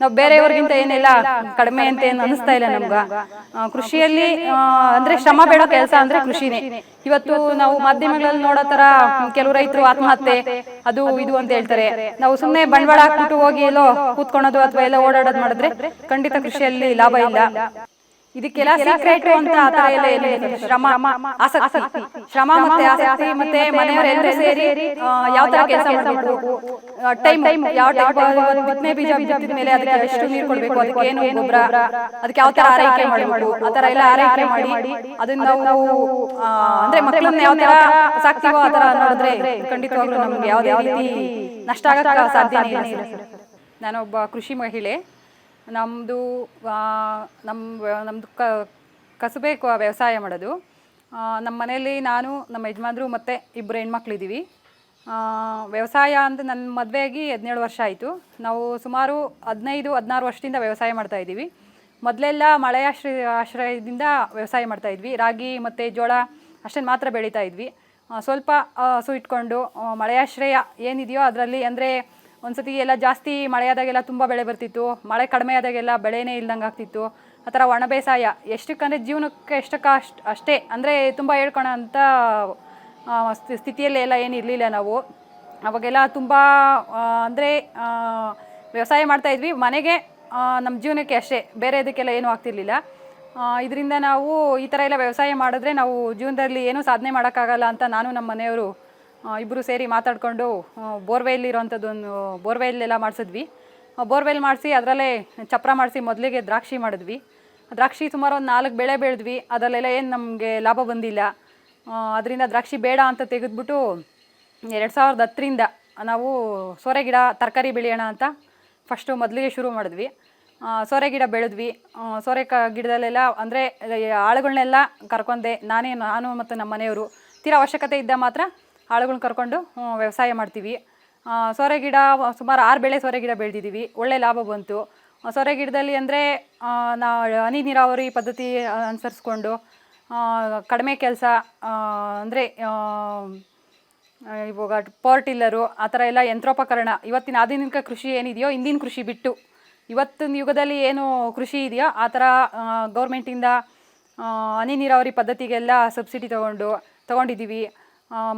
ನಾವು ಬೇರೆಯವ್ರಿಗಿಂತ ಏನೆಲ್ಲ, ಕಡಿಮೆ ಅಂತ ಏನು ಅನಿಸ್ತಾ ಇಲ್ಲ ನಮ್ಗ. ಕೃಷಿಯಲ್ಲಿ ಅಂದ್ರೆ ಶ್ರಮ ಬೇಡೋ ಕೆಲಸ ಅಂದ್ರೆ ಕೃಷಿನೇ. ಇವತ್ತು ನಾವು ಮಾಧ್ಯಮಗಳಲ್ಲಿ ನೋಡೋ ತರ ಕೆಲವು ರೈತರು ಆತ್ಮಹತ್ಯೆ, ಅದು ಇದು ಅಂತ ಹೇಳ್ತಾರೆ. ನಾವು ಸುಮ್ಮನೆ ಬಂಡವಾಳ ಹಾಕ್ಬಿಟ್ಟು ಹೋಗಿ ಎಲ್ಲೋ ಕೂತ್ಕೊಳ್ಳೋದು ಅಥವಾ ಎಲ್ಲ ಓಡಾಡೋದು ಮಾಡಿದ್ರೆ ಖಂಡಿತ ಕೃಷಿಯಲ್ಲಿ ಲಾಭ ಇಲ್ಲ. ಇದಕ್ಕೆಲ್ಲ ಸೀಕ್ರೆಟ್ ಅಂತ ಆ ತರ ಎಲ್ಲ ಏನಿಲ್ಲ ಶ್ರಮ ಆಸಕ್ತಿ. ಶ್ರಮ ಮತ್ತೆ ಆಸಕ್ತಿ ಮತ್ತೆ ಮನೆಯವರೆಲ್ಲರೂ ಸೇರಿ ಯಾವ ತರ ಕೆಲಸ ಮಾಡಬೇಕು? ಟೈಮ್ ಟೈಮ್ ಯಾವ ಟೈಮ್ ಬಿತ್ತನೆ ಬೀಜ ಬಿದ್ದ ಮೇಲೆ ಅದಕ್ಕೆ ಎಷ್ಟು ನೀರು ಕೊಡಬೇಕು? ಅದಕ್ಕೆ ಏನು ಗೊಬ್ಬರ? ಅದಕ್ಕೆ ಯಾವ ತರ ಆರೈಕೆ ಮಾಡಬೇಕು? ಆ ತರ ಎಲ್ಲ ಆರೈಕೆ ಮಾಡಿ ಅದನ್ನ ನಾವು ಅಂದ್ರೆ ಮಕ್ಕಳನ್ನ ಯಾವ ತರ ಸಾಕ್ತಿವೋ ಆ ತರ ನೋಡಿದ್ರೆ ಖಂಡಿತವಾಗ್ಲೂ ನಮ್ಗೆ ಯಾವುದೇ ರೀತಿ ನಷ್ಟ ಆಗಕ್ಕೆ ಸಾಧ್ಯನೇ ಇಲ್ಲ ಸರ್. ನಾನೊಬ್ಬ ಕೃಷಿ ಮಹಿಳೆ. ನಮ್ಮದು ನಮ್ಮ ನಮ್ಮದು ಕ, ಕಸುಬೆ ವ್ಯವಸಾಯ ಮಾಡೋದು. ನಮ್ಮ ಮನೆಯಲ್ಲಿ ನಾನು, ನಮ್ಮ ಯಜಮಾನ್ರು ಮತ್ತು ಇಬ್ಬರು ಹೆಣ್ಮಕ್ಳಿದ್ದೀವಿ. ವ್ಯವಸಾಯ ಅಂದರೆ ನನ್ನ ಮದುವೆಯಾಗಿ ಹದಿನೇಳು ವರ್ಷ ಆಯಿತು. ನಾವು ಸುಮಾರು ಹದಿನೈದು, ಹದಿನಾರು ವರ್ಷದಿಂದ ವ್ಯವಸಾಯ ಮಾಡ್ತಾಯಿದ್ದೀವಿ ಮೊದಲೆಲ್ಲ ಮೊದಲೆಲ್ಲ ಮಳೆಯಾಶ್ರಯ ಆಶ್ರಯದಿಂದ ವ್ಯವಸಾಯ ಮಾಡ್ತಾಯಿದ್ವಿ ರಾಗಿ ಮತ್ತು ಜೋಳ ಅಷ್ಟನ್ನು ಮಾತ್ರ ಬೆಳೀತಾ ಇದ್ವಿ. ಸ್ವಲ್ಪ ಹಸು ಇಟ್ಕೊಂಡು ಮಳೆಯಾಶ್ರಯ ಏನಿದೆಯೋ ಅದರಲ್ಲಿ ಅಂದರೆ ಒಂದ್ಸತಿ ಎಲ್ಲ ಜಾಸ್ತಿ ಮಳೆ ಆದಾಗೆಲ್ಲ ತುಂಬ ಬೆಳೆ ಬರ್ತಿತ್ತು. ಮಳೆ ಕಡಿಮೆ ಆದಾಗೆಲ್ಲ ಬೆಳೆನೇ ಇಲ್ದಂಗೆ ಆಗ್ತಿತ್ತು. ಆ ಥರ ಒಣ ಬೇಸಾಯ ಎಷ್ಟಕ್ಕಂದರೆ ಜೀವನಕ್ಕೆ ಎಷ್ಟಕ್ಕ ಅಷ್ಟು ಅಷ್ಟೇ ಅಂದರೆ ತುಂಬ ಹೇಳ್ಕೊಳೋ ಅಂಥ ಸ್ಥಿತಿಯಲ್ಲಿ ಎಲ್ಲ ಏನು ಇರಲಿಲ್ಲ ನಾವು. ಅವಾಗೆಲ್ಲ ತುಂಬ ಅಂದರೆ ವ್ಯವಸಾಯ ಮಾಡ್ತಾ ಇದ್ವಿ. ಮನೆಗೆ ನಮ್ಮ ಜೀವನಕ್ಕೆ ಅಷ್ಟೇ. ಬೇರೆ ಇದಕ್ಕೆಲ್ಲ ಏನೂ ಆಗ್ತಿರ್ಲಿಲ್ಲ. ಇದರಿಂದ ನಾವು ಈ ಥರ ಎಲ್ಲ ವ್ಯವಸಾಯ ಮಾಡಿದ್ರೆ ನಾವು ಜೀವನದಲ್ಲಿ ಏನೂ ಸಾಧನೆ ಮಾಡೋಕ್ಕಾಗಲ್ಲ ಅಂತ ನಾನು ನಮ್ಮ ಮನೆಯವರು ಇಬ್ಬರು ಸೇರಿ ಮಾತಾಡಿಕೊಂಡು ಬೋರ್ವೆಲ್ ಇರೋವಂಥದ್ದು ಒಂದು ಬೋರ್ವೆಲ್ ಎಲ್ಲ ಮಾಡಿಸಿದ್ವಿ. ಬೋರ್ವೆಲ್ ಮಾಡಿಸಿ ಅದರಲ್ಲೇ ಚಪ್ರ ಮಾಡಿಸಿ ಮೊದಲಿಗೆ ದ್ರಾಕ್ಷಿ ಮಾಡಿದ್ವಿ. ದ್ರಾಕ್ಷಿ ಸುಮಾರು ಒಂದು ನಾಲ್ಕು ಬೆಳೆ ಬೆಳೆದ್ವಿ. ಅದರಲ್ಲೆಲ್ಲ ಏನು ನಮಗೆ ಲಾಭ ಬಂದಿಲ್ಲ. ಅದರಿಂದ ದ್ರಾಕ್ಷಿ ಬೇಡ ಅಂತ ತೆಗೆದ್ಬಿಟ್ಟು, ಎರಡು ಸಾವಿರದ ಹತ್ತರಿಂದ ನಾವು ಸೋರೆ ಗಿಡ, ತರಕಾರಿ ಬೆಳೆಯೋಣ ಅಂತ ಫಸ್ಟು ಮೊದಲಿಗೆ ಶುರು ಮಾಡಿದ್ವಿ. ಸೋರೆ ಗಿಡ ಬೆಳೆದ್ವಿ. ಸೋರೆ ಕ, ಗಿಡದಲ್ಲೆಲ್ಲ ಅಂದರೆ ಆಳುಗಳನ್ನೆಲ್ಲ ಕರ್ಕೊಂಡೆ. ನಾನೇ, ನಾನು ಮತ್ತು ನಮ್ಮ ಮನೆಯವರು ತೀರ ಅವಶ್ಯಕತೆ ಇದ್ದ ಮಾತ್ರ ಆಳುಗಳನ್ನ ಕರ್ಕೊಂಡು ವ್ಯವಸಾಯ ಮಾಡ್ತೀವಿ. ಸೊರೆ ಗಿಡ, ಸುಮಾರು ಆರು ಬೆಳೆ ಸೊರೆ ಗಿಡ ಬೆಳೆದಿದ್ದೀವಿ ಒಳ್ಳೆ ಲಾಭ ಬಂತು. ಸೊರೆ ಗಿಡದಲ್ಲಿ ಅಂದರೆ ನಾ, ಹನಿ ನೀರಾವರಿ ಪದ್ಧತಿ ಅನುಸರಿಸ್ಕೊಂಡು ಕಡಿಮೆ ಕೆಲಸ ಅಂದರೆ ಇವಾಗ ಪವರ್ ಟಿಲ್ಲರು, ಆ ಥರ ಎಲ್ಲ ಯಂತ್ರೋಪಕರಣ, ಇವತ್ತಿನ ಆಧುನಿಕ ಕೃಷಿ ಏನಿದೆಯೋ ಹಿಂದಿನ ಕೃಷಿ ಬಿಟ್ಟು, ಇವತ್ತಿನ ಯುಗದಲ್ಲಿ ಏನು ಕೃಷಿ ಇದೆಯೋ, ಆ ಥರ ಗೌರ್ಮೆಂಟಿಂದ ಹನಿ ನೀರಾವರಿ ಪದ್ಧತಿಗೆಲ್ಲ ಸಬ್ಸಿಡಿ ತೊಗೊಂಡು, ತೊಗೊಂಡಿದ್ದೀವಿ.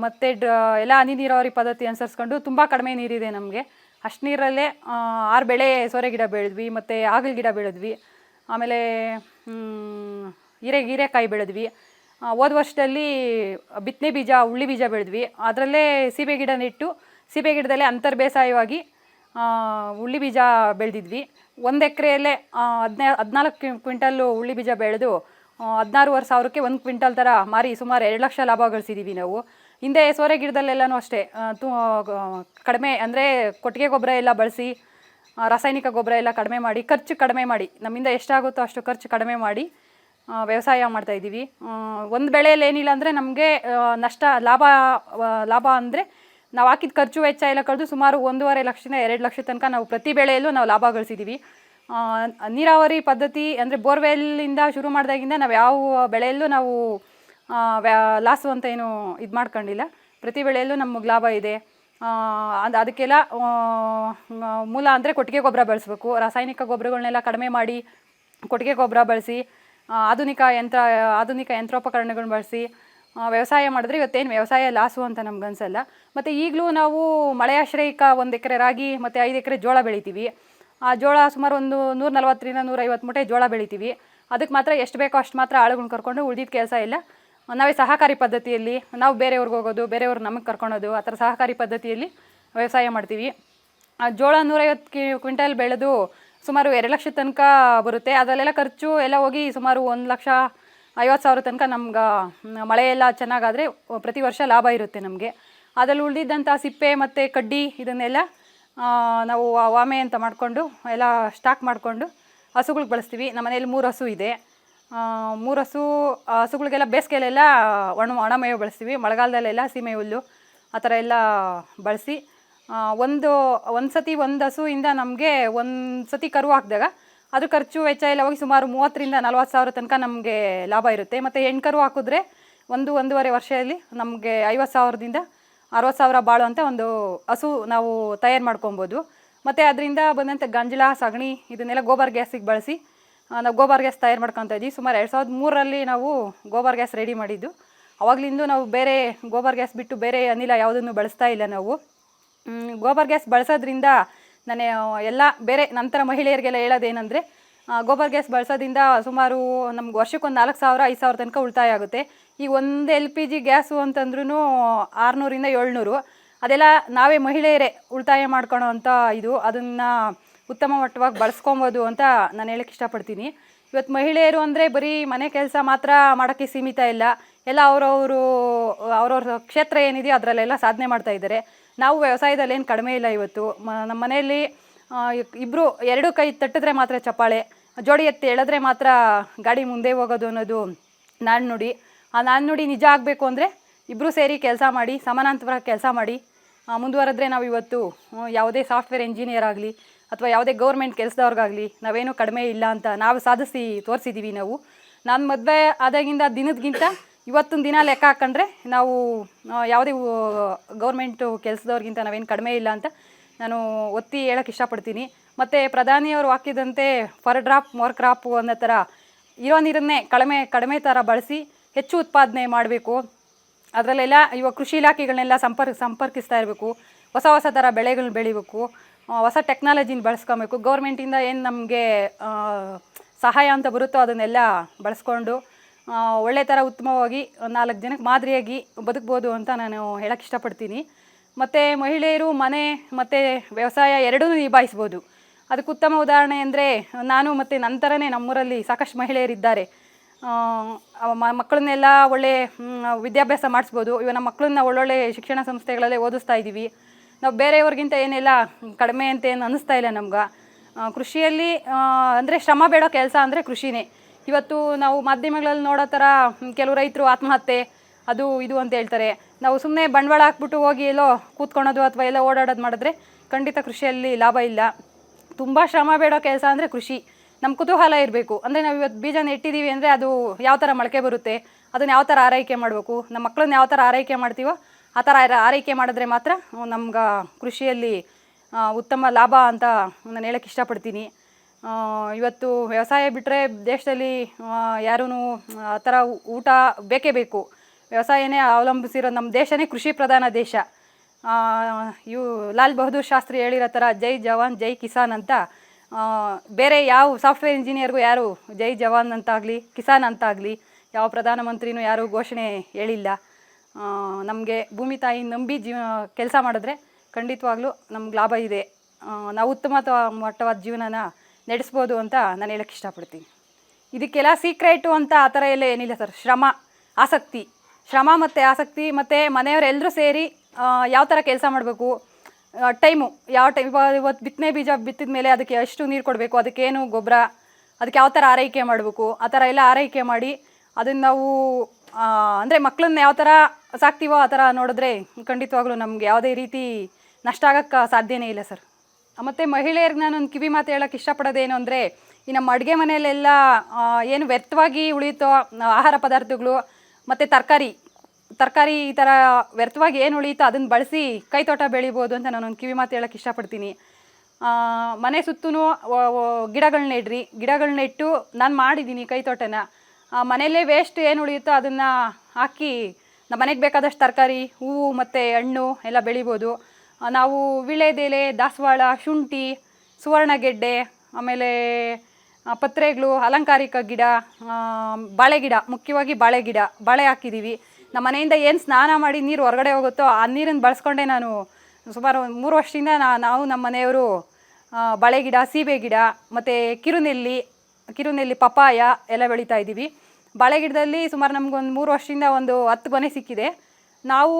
ಮತ್ತು ಡ, ಎಲ್ಲ ಹನಿ ನೀರಾವರಿ ಪದ್ಧತಿ ಅನುಸರಿಸ್ಕೊಂಡು ತುಂಬ ಕಡಿಮೆ ನೀರಿದೆ ನಮಗೆ. ಅಷ್ಟು ನೀರಲ್ಲೇ ಆರು ಬೆಳೆ ಸೋರೆ ಗಿಡ ಬೆಳೆದ್ವಿ, ಮತ್ತು ಆಗಲ್ ಗಿಡ ಬೆಳೆದ್ವಿ. ಆಮೇಲೆ ಹೀರೆ, ಹೀರೆಕಾಯಿ ಬೆಳೆದ್ವಿ. ಹೋದ ವರ್ಷದಲ್ಲಿ ಬಿತ್ತನೆ ಬೀಜ ಉಳ್ಳಿ ಬೀಜ ಬೆಳೆದ್ವಿ. ಅದರಲ್ಲೇ ಸೀಬೆ ಗಿಡ ನೆಟ್ಟು ಸೀಬೆ ಗಿಡದಲ್ಲೇ ಅಂತರ್ ಬೇಸಾಯವಾಗಿ ಉಳ್ಳಿ ಬೀಜ ಬೆಳೆದಿದ್ವಿ. ಒಂದು ಎಕರೆಯಲ್ಲೇ ಹದಿನಾ, ಹದಿನಾಲ್ಕು ಕ್ವಿಂಟಲ್ಲು ಉಳ್ಳಿ ಬೀಜ ಬೆಳೆದು ಹದಿನಾರೂವರೆ ಸಾವಿರಕ್ಕೆ ಒಂದು ಕ್ವಿಂಟಲ್ ಥರ ಮಾರಿ ಸುಮಾರು ಎರಡು ಲಕ್ಷ ಲಾಭ ಗಳಿಸಿದ್ದೀವಿ ನಾವು. ಹಿಂದೆ ಸೋರೆ ಗಿಡದಲ್ಲೆಲ್ಲನೂ ಅಷ್ಟೇ ತು ಕಡಿಮೆ ಅಂದರೆ ಕೊಟ್ಟಿಗೆ ಗೊಬ್ಬರ ಎಲ್ಲ ಬಳಸಿ ರಾಸಾಯನಿಕ ಗೊಬ್ಬರ ಎಲ್ಲ ಕಡಿಮೆ ಮಾಡಿ, ಖರ್ಚು ಕಡಿಮೆ ಮಾಡಿ, ನಮ್ಮಿಂದ ಎಷ್ಟಾಗುತ್ತೋ ಅಷ್ಟು ಖರ್ಚು ಕಡಿಮೆ ಮಾಡಿ ವ್ಯವಸಾಯ ಮಾಡ್ತಾ ಇದ್ದೀವಿ. ಒಂದು ಬೆಳೆಯಲ್ಲಿ ಏನಿಲ್ಲ ಅಂದರೆ ನಮಗೆ ನಷ್ಟ, ಲಾಭ ಲಾಭ ಅಂದರೆ ನಾವು ಹಾಕಿದ ಖರ್ಚು ವೆಚ್ಚ ಎಲ್ಲ ಕಳೆದು ಸುಮಾರು ಒಂದೂವರೆ ಲಕ್ಷದಿಂದ ಎರಡು ಲಕ್ಷ ತನಕ ನಾವು ಪ್ರತಿ ಬೆಳೆಯಲ್ಲೂ ನಾವು ಲಾಭ ಗಳಿಸಿದ್ದೀವಿ ನೀರಾವರಿ ಪದ್ಧತಿ ಅಂದರೆ ಬೋರ್ವೆಲ್ಲಿಂದ ಶುರು ಮಾಡಿದಾಗಿಂದ ನಾವು ಯಾವ ಬೆಳೆಯಲ್ಲೂ ನಾವು ಲಾಸು ಅಂತ ಏನು ಇದು ಮಾಡ್ಕೊಂಡಿಲ್ಲ. ಪ್ರತಿ ಬೆಳೆಯಲ್ಲೂ ನಮಗೆ ಲಾಭ ಇದೆ. ಆ, ಅದಕ್ಕೆಲ್ಲ ಮೂಲ ಅಂದರೆ ಕೊಟ್ಟಿಗೆ ಗೊಬ್ಬರ ಬಳಸಬೇಕು. ರಾಸಾಯನಿಕ ಗೊಬ್ಬರಗಳನ್ನೆಲ್ಲ ಕಡಿಮೆ ಮಾಡಿ ಕೊಟ್ಟಿಗೆ ಗೊಬ್ಬರ ಬಳಸಿ ಆಧುನಿಕ ಯಂತ್ರ ಆಧುನಿಕ ಯಂತ್ರೋಪಕರಣಗಳನ್ನ ಬಳಸಿ ವ್ಯವಸಾಯ ಮಾಡಿದ್ರೆ ಇವತ್ತೇನು ವ್ಯವಸಾಯ ಲಾಸು ಅಂತ ನಮ್ಗೆ ಅನ್ಸಲ್ಲ. ಮತ್ತು ಈಗಲೂ ನಾವು ಮಳೆಯಾಶ್ರಯಿಕ ಒಂದು ಎಕರೆ ರಾಗಿ ಮತ್ತು ಐದು ಎಕರೆ ಜೋಳ ಬೆಳಿತೀವಿ. ಆ ಜೋಳ ಸುಮಾರು ಒಂದು ನೂರ ನಲ್ವತ್ತರಿಂದ ನೂರೈವತ್ತು ಮೂಟೆ ಜೋಳ ಬೆಳಿತೀವಿ. ಅದಕ್ಕೆ ಮಾತ್ರ ಎಷ್ಟು ಬೇಕೋ ಅಷ್ಟು ಮಾತ್ರ ಆಳುಗಳನ್ನ ಕರ್ಕೊಂಡು ಉಳಿದಿದ್ದ ಕೆಲಸ ಇಲ್ಲ. ನಾವೇ ಸಹಕಾರಿ ಪದ್ಧತಿಯಲ್ಲಿ ನಾವು ಬೇರೆಯವ್ರಿಗೆ ಹೋಗೋದು, ಬೇರೆಯವ್ರು ನಮಗೆ ಕರ್ಕೊಳೋದು ಆ ಥರ ಸಹಕಾರಿ ಪದ್ಧತಿಯಲ್ಲಿ ವ್ಯವಸಾಯ ಮಾಡ್ತೀವಿ. ಜೋಳ ನೂರೈವತ್ತು ಕಿ, ಕ್ವಿಂಟಲ್ ಬೆಳೆದು ಸುಮಾರು ಎರಡು ಲಕ್ಷ ತನಕ ಬರುತ್ತೆ. ಅದರಲ್ಲೆಲ್ಲ ಖರ್ಚು ಎಲ್ಲ ಹೋಗಿ ಸುಮಾರು ಒಂದು ಲಕ್ಷ ಐವತ್ತು ಸಾವಿರ ತನಕ ನಮ್ಗೆ ಮಳೆ ಎಲ್ಲ ಚೆನ್ನಾಗಾದರೆ ಪ್ರತಿ ವರ್ಷ ಲಾಭ ಇರುತ್ತೆ ನಮಗೆ. ಅದರಲ್ಲಿ ಉಳಿದಿದ್ದಂಥ ಸಿಪ್ಪೆ ಮತ್ತು ಕಡ್ಡಿ ಇದನ್ನೆಲ್ಲ ನಾವು ವಾಮೆ ಅಂತ ಮಾಡಿಕೊಂಡು ಎಲ್ಲ ಸ್ಟಾಕ್ ಮಾಡಿಕೊಂಡು ಹಸುಗಳಿಗೆ ಬಳಸ್ತೀವಿ. ನಮ್ಮ ಮನೇಲಿ ಮೂರು ಹಸು ಇದೆ. ಮೂರು ಹಸು ಹಸುಗಳಿಗೆಲ್ಲ ಬೇಸಿಗೆಲೆಲ್ಲ ಒಣ ಒಣ ಮೇವು ಬಳಸ್ತೀವಿ. ಮಳೆಗಾಲದಲ್ಲೆಲ್ಲ ಸೀಮೆ ಹುಲ್ಲು ಆ ಥರ ಎಲ್ಲ ಬಳಸಿ ಒಂದು ಒಂದು ಸತಿ ಒಂದು ಹಸುವಿಂದ ನಮಗೆ ಒಂದು ಸತಿ ಕರು ಹಾಕಿದಾಗ ಅದು ಖರ್ಚು ವೆಚ್ಚ ಎಲ್ಲ ಹೋಗಿ ಸುಮಾರು ಮೂವತ್ತರಿಂದ ನಲ್ವತ್ತು ಸಾವಿರ ತನಕ ನಮಗೆ ಲಾಭ ಇರುತ್ತೆ. ಮತ್ತು ಹೆಣ್ಣು ಕರು ಹಾಕಿದ್ರೆ ಒಂದು ಒಂದೂವರೆ ವರ್ಷದಲ್ಲಿ ನಮಗೆ ಐವತ್ತು ಸಾವಿರದಿಂದ ಅರವತ್ತು ಸಾವಿರ ಅಂತ ಒಂದು ಹಸು ನಾವು ತಯಾರು ಮಾಡ್ಕೊಬೋದು. ಮತ್ತು ಅದರಿಂದ ಬಂದಂಥ ಗಂಜಲ, ಸಗಣಿ, ಇದನ್ನೆಲ್ಲ ಗೋಬರ್ ಗ್ಯಾಸಿಗೆ ಬಳಸಿ ನಾವು ಗೋಬರ್ ಗ್ಯಾಸ್ ತಯಾರು ಮಾಡ್ಕೊತಾ ಇದ್ದೀವಿ. ಸುಮಾರು ಎರಡು ಸಾವಿರದ ಮೂರರಲ್ಲಿ ನಾವು ಗೋಬರ್ ಗ್ಯಾಸ್ ರೆಡಿ ಮಾಡಿದ್ದು. ಅವಾಗಲಿಂದ ನಾವು ಬೇರೆ ಗೋಬರ್ ಗ್ಯಾಸ್ ಬಿಟ್ಟು ಬೇರೆ ಅನಿಲ ಯಾವುದನ್ನು ಬಳಸ್ತಾ ಇಲ್ಲ ನಾವು. ಗೋಬರ್ ಗ್ಯಾಸ್ ಬಳಸೋದ್ರಿಂದ ನಾನು ಎಲ್ಲ ಬೇರೆ ನಂತರ ಮಹಿಳೆಯರಿಗೆಲ್ಲ ಹೇಳೋದೇನೆಂದರೆ ಗೋಬರ್ ಗ್ಯಾಸ್ ಬಳಸೋದ್ರಿಂದ ಸುಮಾರು ನಮ್ಗೆ ವರ್ಷಕ್ಕೊಂದು ನಾಲ್ಕು ಸಾವಿರ, ಐದು ಸಾವಿರ ತನಕ ಉಳಿತಾಯ ಆಗುತ್ತೆ. ಈ ಒಂದು ಎಲ್ ಪಿ ಜಿ ಗ್ಯಾಸು ಅಂತಂದ್ರೂ ಆರುನೂರಿಂದ ಏಳ್ನೂರು. ಅದೆಲ್ಲ ನಾವೇ ಮಹಿಳೆಯರೇ ಉಳಿತಾಯ ಮಾಡ್ಕೊಳೋ ಅಂಥ ಇದು. ಅದನ್ನು ಉತ್ತಮ ಮಟ್ಟವಾಗಿ ಬಳಸ್ಕೊಬೋದು ಅಂತ ನಾನು ಹೇಳಕ್ಕೆ ಇಷ್ಟಪಡ್ತೀನಿ. ಇವತ್ತು ಮಹಿಳೆಯರು ಅಂದರೆ ಬರೀ ಮನೆ ಕೆಲಸ ಮಾತ್ರ ಮಾಡೋಕ್ಕೆ ಸೀಮಿತ ಇಲ್ಲ. ಎಲ್ಲ ಅವರವರು, ಅವ್ರವ್ರ ಕ್ಷೇತ್ರ ಏನಿದೆಯೋ ಅದರಲ್ಲೆಲ್ಲ ಸಾಧನೆ ಮಾಡ್ತಾ ಇದ್ದಾರೆ. ನಾವು ವ್ಯವಸಾಯದಲ್ಲಿ ಏನು ಕಡಿಮೆ ಇಲ್ಲ ಇವತ್ತು. ಮ, ನಮ್ಮ ಮನೆಯಲ್ಲಿ ಇಬ್ಬರು ಎರಡು ಕೈ ತಟ್ಟಿದ್ರೆ ಮಾತ್ರ ಚಪ್ಪಾಳೆ, ಜೋಡಿ ಎತ್ತಿ ಎಳೆದ್ರೆ ಮಾತ್ರ ಗಾಡಿ ಮುಂದೆ ಹೋಗೋದು ಅನ್ನೋದು ನಾನು ನುಡಿ. ಆ ನುಡಿ ನಿಜ ಆಗಬೇಕು ಅಂದರೆ ಇಬ್ಬರು ಸೇರಿ ಕೆಲಸ ಮಾಡಿ ಸಮಾನಾಂತರ ಕೆಲಸ ಮಾಡಿ ಮುಂದುವರೆದ್ರೆ ನಾವು ಇವತ್ತು ಯಾವುದೇ ಸಾಫ್ಟ್ವೇರ್ ಇಂಜಿನಿಯರ್ ಆಗಲಿ ಅಥವಾ ಯಾವುದೇ ಗೌರ್ಮೆಂಟ್ ಕೆಲಸದವ್ರಿಗಾಗಲಿ ನಾವೇನು ಕಡಿಮೆ ಇಲ್ಲ ಅಂತ ನಾವು ಸಾಧಿಸಿ ತೋರಿಸಿದ್ದೀವಿ ನಾವು. ನಾನು ಮದುವೆ ಆದಾಗಿಂದ ದಿನದಗಿಂತ ಇವತ್ತಿನ ದಿನ ಲೆಕ್ಕ ಹಾಕೊಂಡ್ರೆ ನಾವು ಯಾವುದೇ ಗೌರ್ಮೆಂಟು ಕೆಲಸದವ್ರಿಗಿಂತ ನಾವೇನು ಕಡಿಮೆ ಇಲ್ಲ ಅಂತ ನಾನು ಒತ್ತಿ ಹೇಳೋಕ್ಕೆ ಇಷ್ಟಪಡ್ತೀನಿ. ಮತ್ತು ಪ್ರಧಾನಿಯವರು ಹಾಕಿದಂತೆ ಫರ್ ಡ್ರಾಪ್ ಮೋರ್ ಕ್ರಾಪ್ ಅನ್ನೋ ಥರ ಇರೋ ನೀರನ್ನೇ ಕಡಿಮೆ ಕಡಿಮೆ ಥರ ಬಳಸಿ ಹೆಚ್ಚು ಉತ್ಪಾದನೆ ಮಾಡಬೇಕು. ಅದರಲ್ಲೆಲ್ಲ ಇವಾಗ ಕೃಷಿ ಇಲಾಖೆಗಳನ್ನೆಲ್ಲ ಸಂಪರ್ಕ ಸಂಪರ್ಕಿಸ್ತಾ ಇರಬೇಕು. ಹೊಸ ಹೊಸ ಥರ ಬೆಳೆಗಳನ್ನ ಬೆಳಿಬೇಕು. ಹೊಸ ಟೆಕ್ನಾಲಜಿನ ಬಳಸ್ಕೊಬೇಕು. ಗೌರ್ಮೆಂಟಿಂದ ಏನು ನಮಗೆ ಸಹಾಯ ಅಂತ ಬರುತ್ತೋ ಅದನ್ನೆಲ್ಲ ಬಳಸ್ಕೊಂಡು ಒಳ್ಳೆ ಥರ ಉತ್ತಮವಾಗಿ ನಾಲ್ಕು ಜನಕ್ಕೆ ಮಾದರಿಯಾಗಿ ಬದುಕ್ಬೋದು ಅಂತ ನಾನು ಹೇಳಕ್ಕೆ ಇಷ್ಟಪಡ್ತೀನಿ. ಮತ್ತು ಮಹಿಳೆಯರು ಮನೆ ಮತ್ತು ವ್ಯವಸಾಯ ಎರಡೂ ನಿಭಾಯಿಸ್ಬೋದು. ಅದಕ್ಕೆ ಉತ್ತಮ ಉದಾಹರಣೆ ಅಂದರೆ, ನಾನು ಮತ್ತು ನಂತರನೇ ನಮ್ಮೂರಲ್ಲಿ ಸಾಕಷ್ಟು ಮಹಿಳೆಯರಿದ್ದಾರೆ. ಮಕ್ಕಳನ್ನೆಲ್ಲ ಒಳ್ಳೆ ವಿದ್ಯಾಭ್ಯಾಸ ಮಾಡಿಸ್ಬೋದು. ಇವಾಗ ನಮ್ಮ ಮಕ್ಕಳನ್ನ ಒಳ್ಳೊಳ್ಳೆ ಶಿಕ್ಷಣ ಸಂಸ್ಥೆಗಳಲ್ಲೇ ಓದಿಸ್ತಾ ಇದ್ದೀವಿ ನಾವು ಬೇರೆಯವ್ರಿಗಿಂತ ಏನೆಲ್ಲ, ಕಡಿಮೆ ಅಂತ ಏನು ಅನ್ನಿಸ್ತಾ ಇಲ್ಲ ನಮ್ಗೆ. ಕೃಷಿಯಲ್ಲಿ ಅಂದರೆ ಶ್ರಮ ಬೇಡೋ ಕೆಲಸ ಅಂದರೆ ಕೃಷಿನೇ. ಇವತ್ತು ನಾವು ಮಾಧ್ಯಮಗಳಲ್ಲಿ ನೋಡೋ ಥರ ಕೆಲವು ರೈತರು ಆತ್ಮಹತ್ಯೆ, ಅದು ಇದು ಅಂತ ಹೇಳ್ತಾರೆ. ನಾವು ಸುಮ್ಮನೆ ಬಂಡವಾಳ ಹಾಕ್ಬಿಟ್ಟು ಹೋಗಿ ಎಲ್ಲೋ ಕೂತ್ಕೊಳೋದು ಅಥವಾ ಎಲ್ಲೋ ಓಡಾಡೋದು ಮಾಡಿದ್ರೆ ಖಂಡಿತ ಕೃಷಿಯಲ್ಲಿ ಲಾಭ ಇಲ್ಲ. ತುಂಬ ಶ್ರಮ ಬೇಡೋ ಕೆಲಸ ಅಂದರೆ ಕೃಷಿ. ನಮ್ಮ ಕುತೂಹಲ ಇರಬೇಕು. ಅಂದರೆ ನಾವು ಇವತ್ತು ಬೀಜನ ಇಟ್ಟಿದ್ದೀವಿ ಅಂದರೆ ಅದು ಯಾವ ಥರ ಮೊಳಕೆ ಬರುತ್ತೆ, ಅದನ್ನು ಯಾವ ಥರ ಆರೈಕೆ ಮಾಡಬೇಕು ನಮ್ಮ ಮಕ್ಕಳನ್ನ ಯಾವ ಥರ ಆರೈಕೆ ಮಾಡ್ತೀವೋ ಆ ಥರ ಆರೈಕೆ ಮಾಡಿದ್ರೆ ಮಾತ್ರ ನಮ್ಗೆ ಕೃಷಿಯಲ್ಲಿ ಉತ್ತಮ ಲಾಭ ಅಂತ ನಾನು ಹೇಳಕ್ಕೆ ಇಷ್ಟಪಡ್ತೀನಿ. ಇವತ್ತು ವ್ಯವಸಾಯ ಬಿಟ್ಟರೆ ದೇಶದಲ್ಲಿ ಯಾರೂ ಆ ಥರ ಊಟ ಬೇಕೇ ಬೇಕು. ವ್ಯವಸಾಯನೇ ಅವಲಂಬಿಸಿರೋ ನಮ್ಮ ದೇಶನೇ ಕೃಷಿ ಪ್ರಧಾನ ದೇಶ. ಇವು ಲಾಲ್ ಬಹದ್ದೂರ್ ಶಾಸ್ತ್ರಿ ಹೇಳಿರೋ ಥರ ಜೈ ಜವಾನ್, ಜೈ ಕಿಸಾನ್ ಅಂತ ಬೇರೆ ಯಾವ ಸಾಫ್ಟ್ವೇರ್ ಇಂಜಿನಿಯರ್ಗೂ ಯಾರು ಜೈ ಜವಾನ್ ಅಂತಾಗಲಿ, ಕಿಸಾನ್ ಅಂತಾಗಲಿ, ಯಾವ ಪ್ರಧಾನಮಂತ್ರಿನೂ ಯಾರೂ ಘೋಷಣೆ ಹೇಳಿಲ್ಲ. ನಮಗೆ ಭೂಮಿ ತಾಯಿ ನಂಬಿ ಜೀವ, ಕೆಲಸ ಮಾಡಿದ್ರೆ ಖಂಡಿತವಾಗ್ಲೂ ನಮ್ಗೆ ಲಾಭ ಇದೆ. ನಾವು ಉತ್ತಮ ಮಟ್ಟವಾದ ಜೀವನನ ನಡೆಸ್ಬೋದು ಅಂತ ನಾನು ಹೇಳಕ್ಕೆ ಇಷ್ಟಪಡ್ತೀನಿ. ಇದಕ್ಕೆಲ್ಲ ಸೀಕ್ರೆಟು ಅಂತ ಆ ಥರ ಎಲ್ಲ ಏನಿಲ್ಲ ಸರ್. ಶ್ರಮ, ಆಸಕ್ತಿ. ಶ್ರಮ ಮತ್ತು ಆಸಕ್ತಿ ಮತ್ತು ಮನೆಯವರೆಲ್ಲರೂ ಸೇರಿ ಯಾವ ಥರ ಕೆಲಸ ಮಾಡಬೇಕು? ಟೈಮು, ಯಾವ ಟೈಮ್ ಇವತ್ತು ಬಿತ್ತನೆ ಬೀಜ ಬಿತ್ತಿದ ಮೇಲೆ ಅದಕ್ಕೆ ಎಷ್ಟು ನೀರು ಕೊಡಬೇಕು? ಅದಕ್ಕೇನು ಗೊಬ್ಬರ ಅದಕ್ಕೆ ಯಾವ ಥರ ಆರೈಕೆ ಮಾಡಬೇಕು? ಆ ಥರ ಎಲ್ಲ ಆರೈಕೆ ಮಾಡಿ ಅದನ್ನು ನಾವು ಅಂದರೆ ಮಕ್ಕಳನ್ನ ಯಾವ ಥರ ಸಾಕ್ತೀವೋ ಆ ಥರ ನೋಡಿದ್ರೆ ಖಂಡಿತವಾಗ್ಲೂ ನಮ್ಗೆ ಯಾವುದೇ ರೀತಿ ನಷ್ಟ ಆಗೋಕ್ಕೆ ಸಾಧ್ಯನೇ ಇಲ್ಲ ಸರ್. ಮತ್ತು ಮಹಿಳೆಯರಿಗೆ ನಾನು ಒಂದು ಕಿವಿ ಮಾತು ಹೇಳೋಕ್ಕೆ ಇಷ್ಟಪಡೋದೇನು ಅಂದರೆ, ಈ ನಮ್ಮ ಅಡುಗೆ ಮನೆಯಲ್ಲೆಲ್ಲ ಏನು ವ್ಯರ್ಥವಾಗಿ ಉಳಿಯುತ್ತೋ ಆಹಾರ ಪದಾರ್ಥಗಳು, ಮತ್ತು ತರಕಾರಿ ತರಕಾರಿ ಈ ಥರ ವ್ಯರ್ಥವಾಗಿ ಏನು ಉಳಿಯುತ್ತೋ ಅದನ್ನು ಬಳಸಿ ಕೈತೋಟ ಬೆಳಿಬೋದು ಅಂತ ನಾನೊಂದು ಕಿವಿ ಮಾತು ಹೇಳೋಕ್ಕೆ ಇಷ್ಟಪಡ್ತೀನಿ. ಮನೆ ಸುತ್ತೂ ಗಿಡಗಳನ್ನ ಇಡ್ರಿ ಗಿಡಗಳನ್ನ ಇಟ್ಟು ನಾನು ಮಾಡಿದ್ದೀನಿ ಕೈತೋಟನ ಮನೆಯಲ್ಲೇ ವೇಸ್ಟ್ ಏನು ಉಳಿಯುತ್ತೋ ಅದನ್ನು ಹಾಕಿ ನಮ್ಮ ಮನೆಗೆ ಬೇಕಾದಷ್ಟು ತರಕಾರಿ, ಹೂವು ಮತ್ತು ಹಣ್ಣು ಎಲ್ಲ ಬೆಳಿಬೋದು. ನಾವು ವಿಳೆದೆಲೆ, ದಾಸವಾಳ, ಶುಂಠಿ, ಸುವರ್ಣಗೆಡ್ಡೆ, ಆಮೇಲೆ ಪತ್ರೆಗಳು, ಅಲಂಕಾರಿಕ ಗಿಡ ಬಾಳೆ ಗಿಡ ಮುಖ್ಯವಾಗಿ ಬಾಳೆ ಗಿಡ ಬಾಳೆ ಹಾಕಿದ್ದೀವಿ ನಮ್ಮ ಮನೆಯಿಂದ ಏನು ಸ್ನಾನ ಮಾಡಿ ನೀರು ಹೊರಗಡೆ ಹೋಗುತ್ತೋ ಆ ನೀರನ್ನು ಬಳಸ್ಕೊಂಡೆ ನಾನು ಸುಮಾರು ಮೂರು ವರ್ಷದಿಂದ ನಾವು ನಮ್ಮ ಮನೆಯವರು ಬಾಳೆ ಗಿಡ ಸೀಬೆ ಗಿಡ ಮತ್ತು ಕಿರುನೆಲ್ಲಿ ಕಿರುನೆಲ್ಲಿ ಪಪಾಯ ಎಲ್ಲ ಬೆಳೀತಾ ಇದ್ದೀವಿ. ಬಾಳೆ ಗಿಡದಲ್ಲಿ ಸುಮಾರು ಒಂದು ಮೂರು ವರ್ಷದಿಂದ ಒಂದು ಹತ್ತು ಗೊನೆ ಸಿಕ್ಕಿದೆ. ನಾವು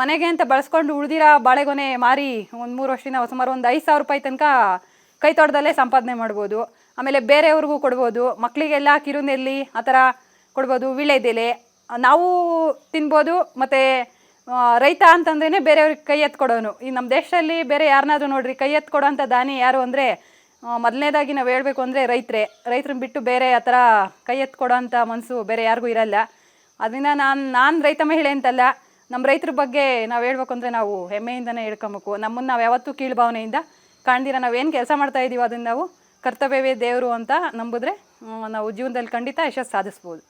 ಮನೆಗೆ ಅಂತ ಬಳಸ್ಕೊಂಡು ಉಳಿದಿರೋ ಬಾಳೆಗೊನೆ ಮಾರಿ ಒಂದು ಮೂರು ವರ್ಷದಿಂದ ಸುಮಾರು ಒಂದು ಐದು ಸಾವಿರ ರೂಪಾಯಿ ತನಕ ಕೈ ತೋಟದಲ್ಲೇ ಸಂಪಾದನೆ ಮಾಡ್ಬೋದು. ಆಮೇಲೆ ಬೇರೆಯವ್ರಿಗೂ ಕೊಡ್ಬೋದು. ಮಕ್ಕಳಿಗೆಲ್ಲ ಕಿರುನೆಲ್ಲಿ ಆ ಥರ ಕೊಡ್ಬೋದು. ವಿಳೆದೆಲೆ ನಾವು ತಿನ್ಬೋದು. ಮತ್ತು ರೈತ ಅಂತಂದ್ರೇ ಬೇರೆಯವ್ರಿಗೆ ಕೈ ಎತ್ತು ಕೊಡೋನು. ಈ ನಮ್ಮ ದೇಶದಲ್ಲಿ ಬೇರೆ ಯಾರನ್ನಾದ್ರೂ ನೋಡ್ರಿ, ಕೈ ಎತ್ತು ಕೊಡೋಂಥ ದಾನಿ ಯಾರು ಅಂದರೆ ಮೊದಲನೇದಾಗಿ ನಾವು ಹೇಳಬೇಕು ಅಂದರೆ ರೈತರೇ. ರೈತರನ್ನ ಬಿಟ್ಟು ಬೇರೆ ಆ ಥರ ಕೈ ಎತ್ಕೊಡೋ ಅಂಥ ಮನಸ್ಸು ಬೇರೆ ಯಾರಿಗೂ ಇರಲ್ಲ. ಅದರಿಂದ ನಾನು ನಾನು ರೈತ ಮಹಿಳೆ ಅಂತಲ್ಲ ನಮ್ಮ ರೈತರ ಬಗ್ಗೆ ನಾವು ಹೇಳ್ಬೇಕು ಅಂದರೆ ನಾವು ಹೆಮ್ಮೆಯಿಂದನೇ ಹೇಳ್ಕೊಬೇಕು ನಮ್ಮನ್ನು ನಾವು ಯಾವತ್ತೂ ಕೀಳ್ಭಾವನೆಯಿಂದ ಕಾಣ್ದಿರ ನಾವು ಏನು ಕೆಲಸ ಮಾಡ್ತಾ ಇದ್ದೀವೋ ಅದನ್ನು ನಾವು ಕರ್ತವ್ಯವೇ ದೇವರು ಅಂತ ನಂಬಿದ್ರೆ ನಾವು ಜೀವನದಲ್ಲಿ ಖಂಡಿತ ಯಶಸ್ಸು ಸಾಧಿಸ್ಬೋದು.